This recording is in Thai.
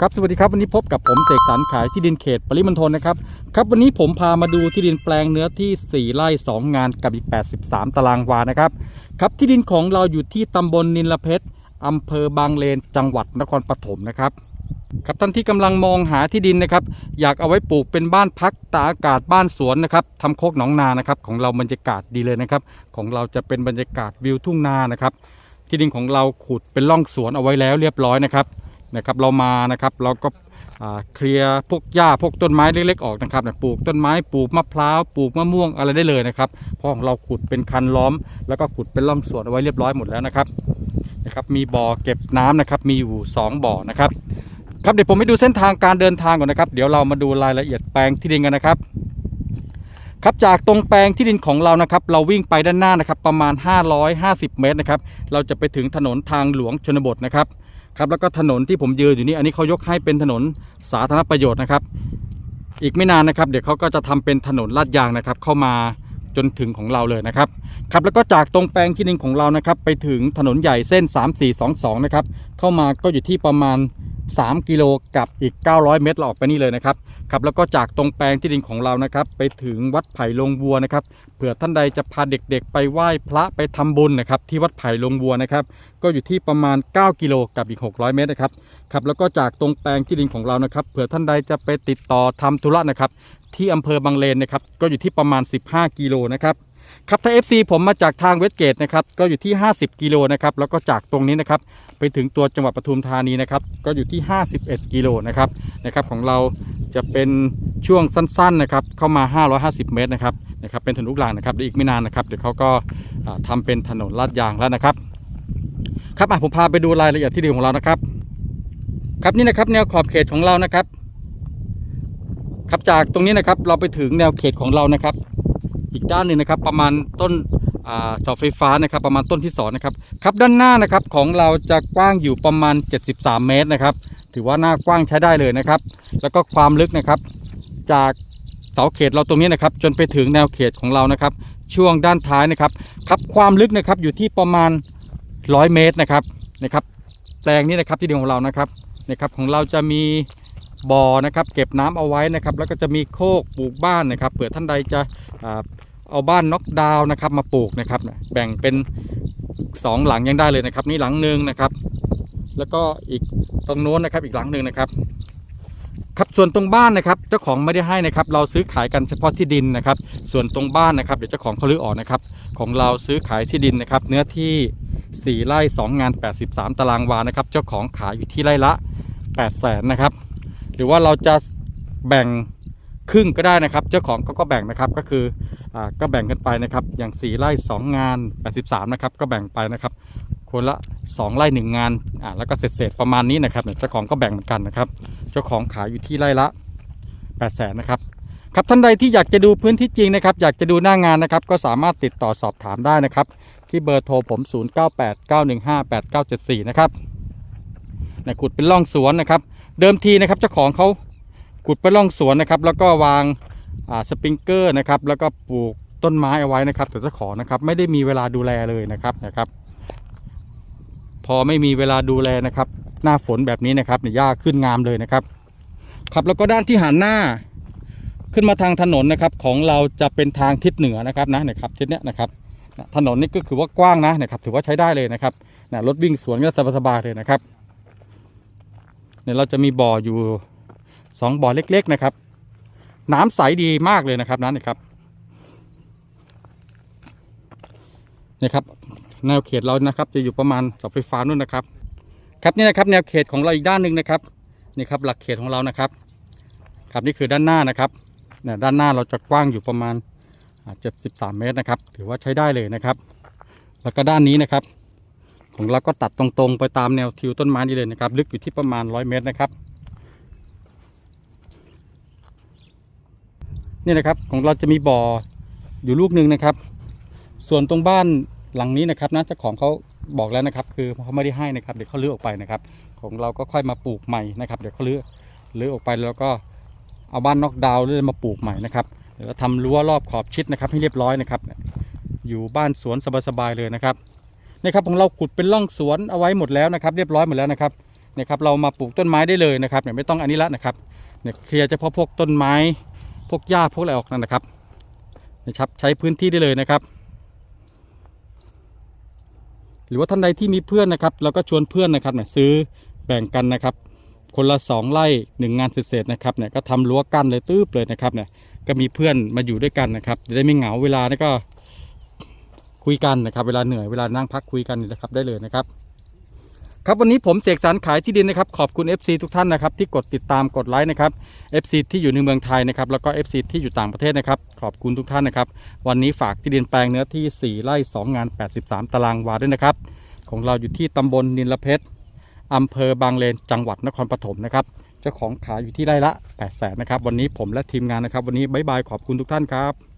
ครับสวัสดีครับวันนี้พบกับผมเสกสรรขายที่ดินเขตปริมณฑลนะครับครับวันนี้ผมพามาดูที่ดินแปลงเนื้อที่ 4 ไร่ 2 งานกับอีก 83 ตารางวานะครับครับที่ดินของเราอยู่ที่ตำบลนินละเพชรอำเภอบางเลนจังหวัดนครปฐมนะครับครับท่านที่กำลังมองหาที่ดินนะครับ อยากเอาไว้ปลูกเป็นบ้านพักตากอากาศบ้านสวนนะครับทำโคกหนองนานะครับของเราบรรยากาศดีเลยนะครับ ของเราจะเป็นบรรยากาศวิวทุ่งนานะครับ ที่ดินของเราขุดเป็นร่องสวนเอาไว้แล้วเรียบร้อยนะครับ นะครับเรามานะครับเราก็เคลียร์พวกหญ้าพวกต้นไม้เล็ก ๆ ออกนะครับเนี่ยปลูกต้นไม้ปลูกมะพร้าวปลูกมะม่วงอะไรได้เลยนะครับเพราะของเราขุดเป็นคันล้อม แล้วก็ขุดเป็นร่องสวนเอาไว้เรียบร้อยหมดแล้วนะครับนะครับมีบ่อเก็บน้ำนะครับมีอยู่ 2 บ่อนะครับครับเดี๋ยวผมไปดูเส้นทางการเดินทางก่อนนะครับ เดี๋ยวเรามาดูรายละเอียดแปลงที่ดินกันนะครับครับจากตรงแปลงที่ดินของเรานะครับ เราวิ่งไปด้านหน้านะครับประมาณ 550 เมตรนะครับเราจะไปถึงถนนทางหลวงชนบทนะครับ ครับแล้วก็ถนนที่ผมยืนอยู่นี่อันนี้เขายกให้เป็นถนนสาธารณประโยชน์นะครับ อีกไม่นานนะครับ เดี๋ยวเขาก็จะทำเป็นถนนลาดยางนะครับ เข้ามาจนถึงของเราเลยนะครับครับแล้วก็จากตรงแปลงที่หนึ่งของเรานะครับ ไปถึงถนนใหญ่เส้น 3422 นะครับ เข้ามาก็อยู่ที่ประมาณ 3 กิโลกับอีก 900 เมตรเราออกไปนี่เลยนะครับครับแล้วก็จากตรงแปลงที่ดินของเรานะครับ ไปถึงวัดไผ่ลงวัวนะครับเผื่อท่านใดจะพาเด็กๆ ไปไหว้พระไปทำบุญนะครับ ที่วัดไผ่ลงวัวนะครับ ก็อยู่ที่ประมาณ 9 กิโลกับอีก 600 เมตรนะครับครับแล้วก็จากตรงแปลงที่ดินของเรานะครับ เผื่อท่านใดจะไปติดต่อทำธุระนะครับ ที่อำเภอบางเลนนะครับ ก็อยู่ที่ประมาณ 15 กิโลนะครับ ครับถ้า FC ผมมาจากทางเวสเกตนะครับก็อยู่ที่ 50 กิโลนะครับแล้วก็จากตรงนี้นะครับไปถึงตัวจังหวัดปทุมธานีนะครับก็อยู่ที่ 51 กิโลนะครับนะครับของเราจะเป็นช่วงสั้นๆนะครับเข้ามา 550 เมตรนะครับนะครับเป็นถนนลูกรังนะครับเดี๋ยวอีกไม่นานนะครับเดี๋ยวเขาก็อ่าทำเป็นถนนลาดยางแล้วนะครับครับผมพาไปดูรายละเอียดที่ดินของเรานะครับครับนี่นะครับแนวขอบเขตของเรานะครับ ครับจากตรงนี้นะครับเราไปถึงแนวเขตของเรานะครับ อีกด้านหนึ่งนะครับ ประมาณต้นอ่าเสาไฟฟ้านะครับ ประมาณต้นที่สองนะครับครับด้านหน้านะครับของเราจะกว้างอยู่ประมาณ 73 เมตรนะครับ ถือว่าหน้ากว้างใช้ได้เลยนะครับ แล้วก็ความลึกนะครับ จากเสาเขตเราตรงนี้นะครับ จนไปถึงแนวเขตของเรานะครับ ช่วงด้านท้ายนะครับ ครับความลึกนะครับอยู่ที่ประมาณ 100 เมตรนะครับนะครับแปลงนี้นะครับที่ดินของเรานะครับนะครับของเราจะมีบ่อนะครับ เก็บน้ำเอาไว้นะครับ แล้วก็จะมีโคกปลูกบ้านนะครับเผื่อท่านใดจะอ่า เอาบ้านน็อกดาวน์นะครับ มาปลูกนะครับ แบ่งเป็นสองหลังยังได้เลยนะครับ นี่หลังหนึ่งนะครับ แล้วก็อีกตรงโน้นนะครับ อีกหลังหนึ่งนะครับ ครับส่วนตรงบ้านนะครับเจ้าของไม่ได้ให้นะครับ เราซื้อขายกันเฉพาะที่ดินนะครับ ส่วนตรงบ้านนะครับเดี๋ยวเจ้าของเขาลื้อออกนะครับ ของเราซื้อขายที่ดินนะครับ เนื้อที่ 4ไร่2งาน 83 ตารางวานะครับ เจ้าของขายอยู่ที่ไร่ละ 8 0 0แสนนะครับ หรือว่าเราจะแบ่งครึ่งก็ได้นะครับ เจ้าของเขาก็แบ่งนะครับก็คือ ก็แบ่งกันไปนะครับ อย่าง 4ไร่2 งาน 83 นะครับ ก็แบ่งไปนะครับ คนละ 2ไร่1งานอ่าแล้วก็เศษๆประมาณนี้นะครับเจ้าของก็แบ่งเหมือนกันนะครับ เจ้าของขายอยู่ที่ไร่ละ 8 0 0แสนนะครับครับท่านใดที่อยากจะดูพื้นที่จริงนะครับ อยากจะดูหน้างานนะครับ ก็สามารถติดต่อสอบถามได้นะครับ ที่เบอร์โทรผม 0989158974 นะครับนะขุดเป็นร่องสวนนะครับ เดิมทีนะครับเจ้าของเขาขุดเป็นร่องสวนนะครับ แล้วก็วาง สปริงเกอร์นะครับแล้วก็ปลูกต้นไม้เอาไว้นะครับแต่เจ้าของนะครับไม่ได้มีเวลาดูแลเลยนะครับนะครับ พอไม่มีเวลาดูแลนะครับ หน้าฝนแบบนี้นะครับเนี่ยหญ้าขึ้นงามเลยนะครับ ครับแล้วก็ด้านที่หันหน้าขึ้นมาทางถนนนะครับ ของเราจะเป็นทางทิศเหนือนะครับนะนะครับทิศเนี้ยนะครับถนนนี่ก็คือว่ากว้างนะนะครับ ถือว่าใช้ได้เลยนะครับนะรถวิ่งสวนก็สบายๆเลยนะครับเนี่ยเราจะมีบ่ออยู่สองบ่อเล็ก ๆ นะครับ น้ำใสดีมากเลยนะครับนั่นนะครับนี่ครับแนวเขตเรานะครับจะอยู่ประมาณเสาไฟฟ้านู่นนะครับ ครับนี่นะครับแนวเขตของเราอีกด้านหนึ่งนะครับนี่ครับหลักเขตของเรานะครับ ครับนี่คือด้านหน้านะครับเนี่ยด้านหน้าเราจะกว้างอยู่ประมาณอ่า73 เมตรนะครับ ถือว่าใช้ได้เลยนะครับ แล้วก็ด้านนี้นะครับ ของเราก็ตัดตรงๆ ไปตามแนวทิวต้นไม้นี่เลยนะครับ ลึกอยู่ที่ประมาณ 100 เมตรนะครับ นี่นะครับของเราจะมีบ่ออยู่ลูกหนึ่งนะครับ ส่วนตรงบ้านหลังนี้นะครับนะเจ้าของเขาบอกแล้วนะครับ คือเขาไม่ได้ให้นะครับ เดี๋ยวเขาเลื้อออกไปนะครับ ของเราก็ค่อยมาปลูกใหม่นะครับ เดี๋ยวเขาเลื้อลื้อออกไปแล้วก็เอาบ้านนอกดาวน์เลยมาปลูกใหม่นะครับเดี๋ยวทำรั้วรอบขอบชิดนะครับ ให้เรียบร้อยนะครับ อยู่บ้านสวนสบายๆเลยนะครับนี่ครับของเราขุดเป็นร่องสวนเอาไว้หมดแล้วนะครับ เรียบร้อยหมดแล้วนะครับนะครับเรามาปลูกต้นไม้ได้เลยนะครับเนี่ยไม่ต้องอันนี้ละนะครับเนี่ยเคลียร์เฉพาะพวกต้นไม้ พวกหญ้าพวกอะไรออกนั่นนะครับนะครับ ใช้พื้นที่ได้เลยนะครับ หรือว่าท่านใดที่มีเพื่อนนะครับเราก็ชวนเพื่อนนะครับเนี่ยซื้อแบ่งกันนะครับ คนละสองไร่หนึ่งงานเศษๆนะครับเนี่ยก็ทำรั้วกั้นเลยตื้บเลยนะครับเนี่ยก็มีเพื่อนมาอยู่ด้วยกันนะครับจะได้ไม่เหงาเวลานี่ก็คุยกันนะครับ เวลาเหนื่อยเวลานั่งพักคุยกันนะครับได้เลยนะครับ ครับวันนี้ผมเสกสรรขายที่ดินนะครับขอบคุณ FC ทุกท่านนะครับที่กดติดตามกดไลค์นะครับ FC ที่อยู่ในเมืองไทยนะครับแล้วก็ FC ที่อยู่ต่างประเทศนะครับขอบคุณทุกท่านนะครับวันนี้ฝากที่ดินแปลงเนื้อที่ 4ไร่2 งาน 83 ตารางวาด้วยนะครับ ของเราอยู่ที่ตำบลนินละเพชรอำเภอบางเลนจังหวัดนครปฐมนะครับเจ้าของขายอยู่ที่ไร่ละ8 0 0 0 0นะครับวันนี้ผมและทีมงานนะครับ วันนี้บายบายขอบคุณทุกท่านครับ